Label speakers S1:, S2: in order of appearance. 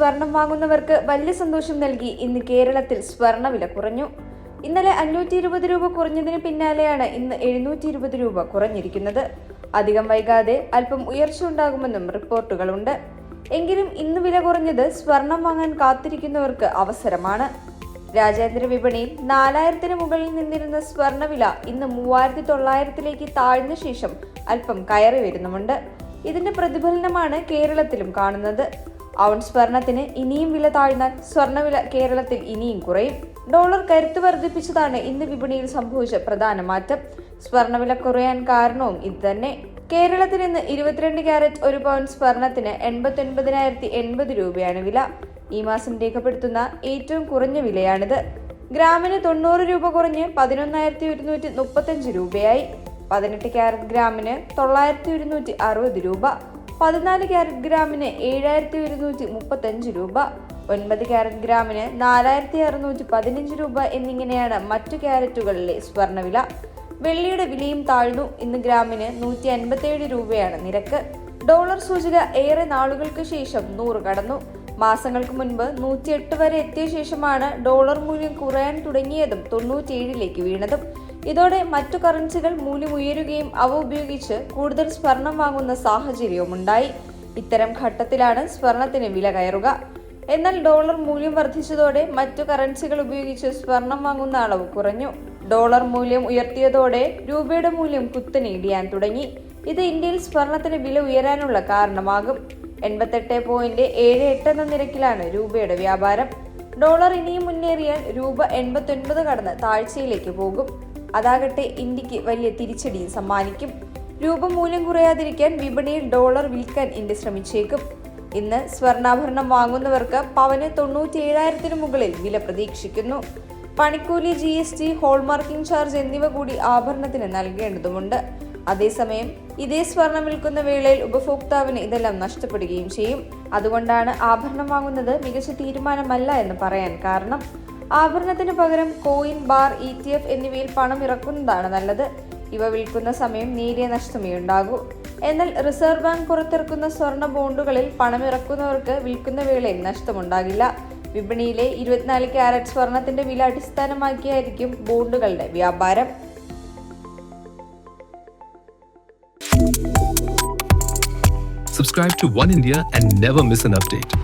S1: സ്വർണം വാങ്ങുന്നവർക്ക് വലിയ സന്തോഷം നൽകി ഇന്ന് കേരളത്തിൽ സ്വർണവില കുറഞ്ഞു. ഇന്നലെ അഞ്ഞൂറ്റി ഇരുപത് രൂപ കുറഞ്ഞതിന് പിന്നാലെയാണ് ഇന്ന് എഴുന്നൂറ്റി ഇരുപത് രൂപ കുറഞ്ഞിരിക്കുന്നത്. അധികം വൈകാതെ അല്പം ഉയർച്ച ഉണ്ടാകുമെന്നും റിപ്പോർട്ടുകളുണ്ട്. എങ്കിലും ഇന്ന് വില കുറഞ്ഞത് സ്വർണം വാങ്ങാൻ കാത്തിരിക്കുന്നവർക്ക് അവസരമാണ്. രാജ്യാന്തര വിപണിയിൽ നാലായിരത്തിന് മുകളിൽ നിന്നിരുന്ന സ്വർണവില ഇന്ന് മൂവായിരത്തി തൊള്ളായിരത്തിലേക്ക് താഴ്ന്ന ശേഷം അല്പം കയറി വരുന്നുമുണ്ട്. ഇതിന്റെ പ്രതിഫലനമാണ് കേരളത്തിലും കാണുന്നത്. ഔൺസ് സ്വർണത്തിന് ഇനിയും വില താഴ്ന്നാൽ സ്വർണവില കേരളത്തിൽ ഇനിയും കുറയും. ഡോളർ കരുത്ത് വർദ്ധിപ്പിച്ചതാണ് ഇന്ന് വിപണിയിൽ സംഭവിച്ച പ്രധാന മാറ്റം. സ്വർണവില കുറയാൻ കാരണവും ഇതുതന്നെ. കേരളത്തിൽ ഇന്ന് ഇരുപത്തിരണ്ട് ക്യാരറ്റ് ഒരു പൗൺ സ്വർണത്തിന് എൺപത്തി ഒൻപതിനായിരത്തി എൺപത് രൂപയാണ് വില. ഈ മാസം രേഖപ്പെടുത്തുന്ന ഏറ്റവും കുറഞ്ഞ വിലയാണിത്. ഗ്രാമിന് തൊണ്ണൂറ് രൂപ കുറഞ്ഞ് പതിനൊന്നായിരത്തി ഒരുന്നൂറ്റി മുപ്പത്തഞ്ച് രൂപയായി. പതിനെട്ട് ക്യാരറ്റ് ഗ്രാമിന് തൊള്ളായിരത്തി ഒരുന്നൂറ്റി അറുപത് രൂപ. പതിനാല് ക്യാരറ്റ് ഗ്രാമിന് ഏഴായിരത്തി ഒരുന്നൂറ്റി മുപ്പത്തഞ്ച് രൂപ ഒൻപത് ക്യാരറ്റ് ഗ്രാമിന് നാലായിരത്തി അറുന്നൂറ്റി പതിനഞ്ച് രൂപ എന്നിങ്ങനെയാണ് മറ്റു ക്യാരറ്റുകളിലെ സ്വർണവില വെള്ളിയുടെ വിലയും താഴ്ന്നു. ഇന്ന് ഗ്രാമിന് നൂറ്റി അൻപത്തിയേഴ് രൂപയാണ് നിരക്ക്. ഡോളർ സൂചിക ഏറെ നാളുകൾക്ക് ശേഷം നൂറ് കടന്നു. മാസങ്ങൾക്ക് മുൻപ് നൂറ്റിയെട്ട് വരെ എത്തിയ ശേഷമാണ് ഡോളർ മൂല്യം കുറയാൻ തുടങ്ങിയതും തൊണ്ണൂറ്റിയേഴിലേക്ക് വീണതും. ഇതോടെ മറ്റു കറൻസികൾ മൂല്യം ഉയരുകയും അവ ഉപയോഗിച്ച് കൂടുതൽ സ്വർണം വാങ്ങുന്ന സാഹചര്യവും ഉണ്ടായി ഇത്തരം ഘട്ടത്തിലാണ് സ്വർണത്തിന് വില കയറുക. എന്നാൽ ഡോളർ മൂല്യം വർദ്ധിച്ചതോടെ മറ്റു കറൻസികൾ ഉപയോഗിച്ച് സ്വർണം വാങ്ങുന്ന അളവ് കുറഞ്ഞു. ഡോളർ മൂല്യം ഉയർത്തിയതോടെ രൂപയുടെ മൂല്യം കുത്തനേടിയാൻ തുടങ്ങി. ഇത് ഇന്ത്യയിൽ സ്വർണത്തിന് വില ഉയരാനുള്ള കാരണമാകും. എൺപത്തെട്ട് പോയിന്റ് ഏഴ് എട്ട് എന്ന നിരക്കിലാണ് രൂപയുടെ വ്യാപാരം. ഡോളർ ഇനിയും മുന്നേറിയാൽ രൂപ എൺപത്തൊൻപത് കടന്ന് താഴ്ചയിലേക്ക് പോകും. അതാകട്ടെ ഇന്ത്യയ്ക്ക് വലിയ തിരിച്ചടിയും സമ്മാനിക്കും. രൂപമൂല്യം കുറയാതിരിക്കാൻ വിപണിയിൽ ഡോളർ വിൽക്കാൻ ഇന്ത്യ ശ്രമിച്ചേക്കും. ഇന്ന് സ്വർണാഭരണം വാങ്ങുന്നവർക്ക് പവന് തൊണ്ണൂറ്റി ഏഴായിരത്തിന് മുകളിൽ വില പ്രതീക്ഷിക്കുന്നു. പണിക്കൂലി G S T hallmarking charge എന്നിവ കൂടി ആഭരണത്തിന് നൽകേണ്ടതുണ്ട് അതേസമയം ഇതേ സ്വർണം വിൽക്കുന്ന വേളയിൽ ഉപഭോക്താവിന് ഇതെല്ലാം നഷ്ടപ്പെടുകയും ചെയ്യും. അതുകൊണ്ടാണ് ആഭരണം വാങ്ങുന്നത് മികച്ച തീരുമാനമല്ല എന്ന് പറയാൻ കാരണം. ആഭരണത്തിന് പകരം coin bar E T F എന്നിവയിൽ പണം ഇറക്കുന്നതാണ് നല്ലത്. ഇവ വിൽക്കുന്ന സമയം നേരിയ നഷ്ടമേ ഉണ്ടാകൂ എന്നാൽ റിസർവ് ബാങ്ക് പുറത്തിറക്കുന്ന സ്വർണ ബോണ്ടുകളിൽ പണം ഇറക്കുന്നവർക്ക് വിൽക്കുന്ന വേളയിൽ നഷ്ടമുണ്ടാകില്ല. വിപണിയിലെ ഇരുപത്തിനാല് ക്യാരറ്റ് സ്വർണത്തിന്റെ വില അടിസ്ഥാനമാക്കിയായിരിക്കും ബോണ്ടുകളുടെ വ്യാപാരം.
S2: Subscribe to One India and never miss an update.